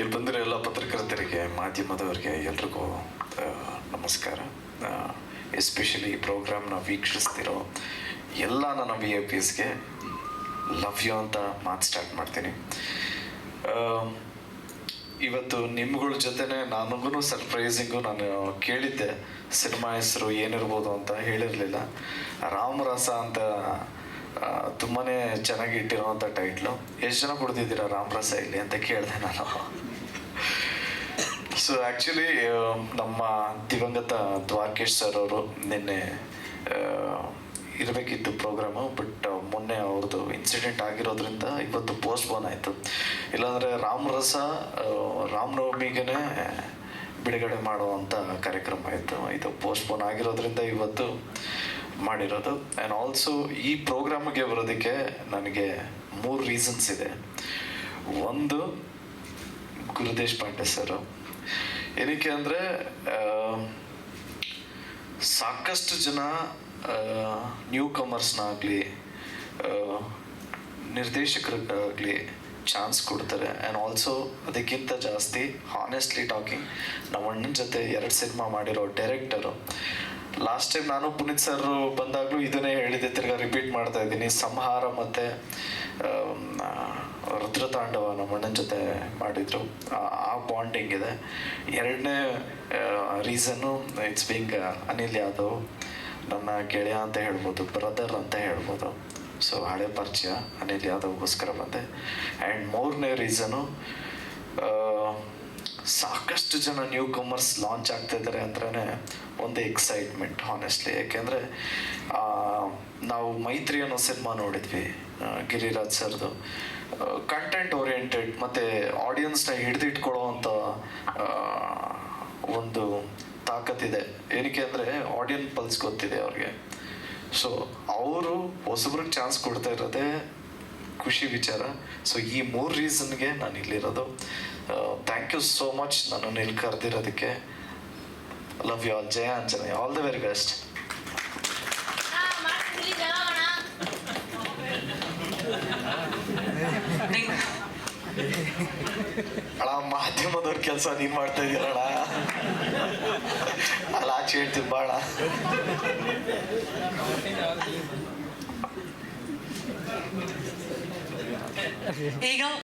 ಇಲ್ಲಿ ಬಂದಿರೋ ಎಲ್ಲ ಪತ್ರಕರ್ತರಿಗೆ ಮಾಧ್ಯಮದವರಿಗೆ ಎಲ್ರಿಗೂ ನಮಸ್ಕಾರ. ಎಸ್ಪೆಷಲಿ ಈ ಪ್ರೋಗ್ರಾಮ್ನ ವೀಕ್ಷಿಸ್ತಿರೋ ಎಲ್ಲ ನನ್ನ ವಿ ಐ ಪಿಸ್ಗೆ ಲವ್ ಯು ಅಂತ ಮಾತು ಸ್ಟಾರ್ಟ್ ಮಾಡ್ತೀನಿ. ಇವತ್ತು ನಿಮ್ಗಳ ಜೊತೆನೆ ನನಗೂ ಸರ್ಪ್ರೈಸಿಂಗು ನಾನು ಕೇಳಿದ್ದೆ, ಸಿನಿಮಾ ಹೆಸರು ಏನಿರ್ಬೋದು ಅಂತ ಹೇಳಿರಲಿಲ್ಲ. ರಾಮರಸ ಅಂತ ತುಂಬಾ ಚೆನ್ನಾಗಿ ಇಟ್ಟಿರೋವಂಥ ಟೈಟ್ಲು ಎಷ್ಟು ಜನ ಕೊಡ್ತಿದ್ದೀರಾ ರಾಮರಸ ಇಲ್ಲಿ ಅಂತ ಕೇಳಿದೆ ನಾನು. ಸೊ ಆ್ಯಕ್ಚುಲಿ ನಮ್ಮ ದಿವಂಗತ ದ್ವಾರಕೇಶ್ ಸರ್ ಅವರು ನಿನ್ನೆ ಇರಬೇಕಿತ್ತು ಪ್ರೋಗ್ರಾಮು ಬಟ್ ಮೊನ್ನೆ ಅವ್ರದ್ದು ಇನ್ಸಿಡೆಂಟ್ ಆಗಿರೋದ್ರಿಂದ ಇವತ್ತು ಪೋಸ್ಟ್ಪೋನ್ ಆಯಿತು. ಇಲ್ಲಾಂದರೆ ರಾಮರಸ ರಾಮನವಮಿಗೇ ಬಿಡುಗಡೆ ಮಾಡುವಂಥ ಕಾರ್ಯಕ್ರಮ ಇತ್ತು. ಇದು ಪೋಸ್ಟ್ಪೋನ್ ಆಗಿರೋದ್ರಿಂದ ಇವತ್ತು ಮಾಡಿರೋದು. ಆ್ಯಂಡ್ ಆಲ್ಸೋ ಈ ಪ್ರೋಗ್ರಾಮ್ಗೆ ಬರೋದಕ್ಕೆ ನನಗೆ ಮೂರು ರೀಸನ್ಸ್ ಇದೆ. ಒಂದು ಗುರುದೇಶ್ ಪಾಂಡೆ ಸರ್. ಏನಕ್ಕೆ ಅಂದರೆ ಸಾಕಷ್ಟು ಜನ ನ್ಯೂ ಕಮರ್ಸ್ನಾಗಲಿ ನಿರ್ದೇಶಕರಿಗಾಗಲಿ ಚಾನ್ಸ್ ಕೊಡ್ತಾರೆ. ಆ್ಯಂಡ್ ಆಲ್ಸೋ ಅದಕ್ಕಿಂತ ಜಾಸ್ತಿ ಹಾನೆಸ್ಟ್ಲಿ ಟಾಕಿಂಗ್ ನಮ್ಮ ಅಣ್ಣನ ಜೊತೆ ಎರಡು ಸಿನಿಮಾ ಮಾಡಿರೋ ಡೈರೆಕ್ಟರು ಲಾಸ್ಟ್ ಟೈಮ್ ನಾನು ಪುನೀತ್ ಸರ್ ಬಂದಾಗಲೂ ಇದನ್ನೇ ಹೇಳಿದೆ ತಿರ್ಗ ರಿಪೀಟ್ ಮಾಡ್ತಾ ಇದ್ದೀನಿ. ಸಂಹಾರ ಮತ್ತು ರುದ್ರತಾಂಡವ ನಮ್ಮ ಅಣ್ಣನ ಜೊತೆ ಮಾಡಿದ್ರು. ಆ- ಬಾಂಡಿಂಗ್ ಇದೆ. ಎರಡನೇ reason it's being Anil Yadav ನನ್ನ ಗೆಳೆಯ ಅಂತ ಹೇಳ್ಬೋದು ಬ್ರದರ್ ಅಂತ ಹೇಳ್ಬೋದು. ಸೊ ಹಳೆ ಪರಿಚಯ ಅನಿಲ್ ಯಾದವ್ಗೋಸ್ಕರ ಬಂದೆ. ಆ್ಯಂಡ್ ಮೂರನೇ ರೀಸನು ಸಾಕಷ್ಟು ಜನ ನ್ಯೂ ಕಮರ್ಸ್ ಲಾಂಚ್ ಆಗ್ತಾ ಇದ್ದಾರೆ ಅಂದ್ರೆ ಒಂದು ಎಕ್ಸೈಟ್ಮೆಂಟ್ ಹಾನೆಸ್ಟ್ಲಿ ಯಾಕೆಂದರೆ ನಾವು ಮೈತ್ರಿ ಅನ್ನೋ ಸಿನಿಮಾ ನೋಡಿದ್ವಿ ಗಿರಿರಾಜ್ ಸರ್ದು. ಕಂಟೆಂಟ್ ಓರಿಯೆಂಟೆಡ್ ಮತ್ತು ಆಡಿಯನ್ಸ್ನ ಹಿಡಿದಿಟ್ಕೊಳ್ಳೋ ಅಂಥ ಒಂದು ತಾಕತ್ತಿದೆ ಏನಕ್ಕೆ ಅಂದರೆ ಆಡಿಯನ್ ಪಲ್ಸ್ ಗೊತ್ತಿದೆ ಅವ್ರಿಗೆ. ಸೊ ಅವರು ಹೊಸಬ್ರಿಗೆ ಚಾನ್ಸ್ ಕೊಡ್ತಾ ಇರೋದೇ ಖುಷಿ ವಿಚಾರ. ಸೊ ಈ ಮೂರು ರೀಸನ್ಗೆ ನಾನು ಇಲ್ಲಿರೋದು. ಥ್ಯಾಂಕ್ ಯು ಸೋ ಮಚ್ ನನ್ನನ್ನು ಇಲ್ಲಿ ಕರೆದಿರೋದಕ್ಕೆ. Love you all Jaya Anjaneya all the very best ಅಣ್ಣ, ಮಾಧ್ಯಮದವ್ರ ಕೆಲಸ ನೀನ್ ಮಾಡ್ತಾ ಇದೀರಣ ಅಲ್ಲ, ಆಚೆ ಹೇಳ್ತೀನಿ ಬಾಳ 이거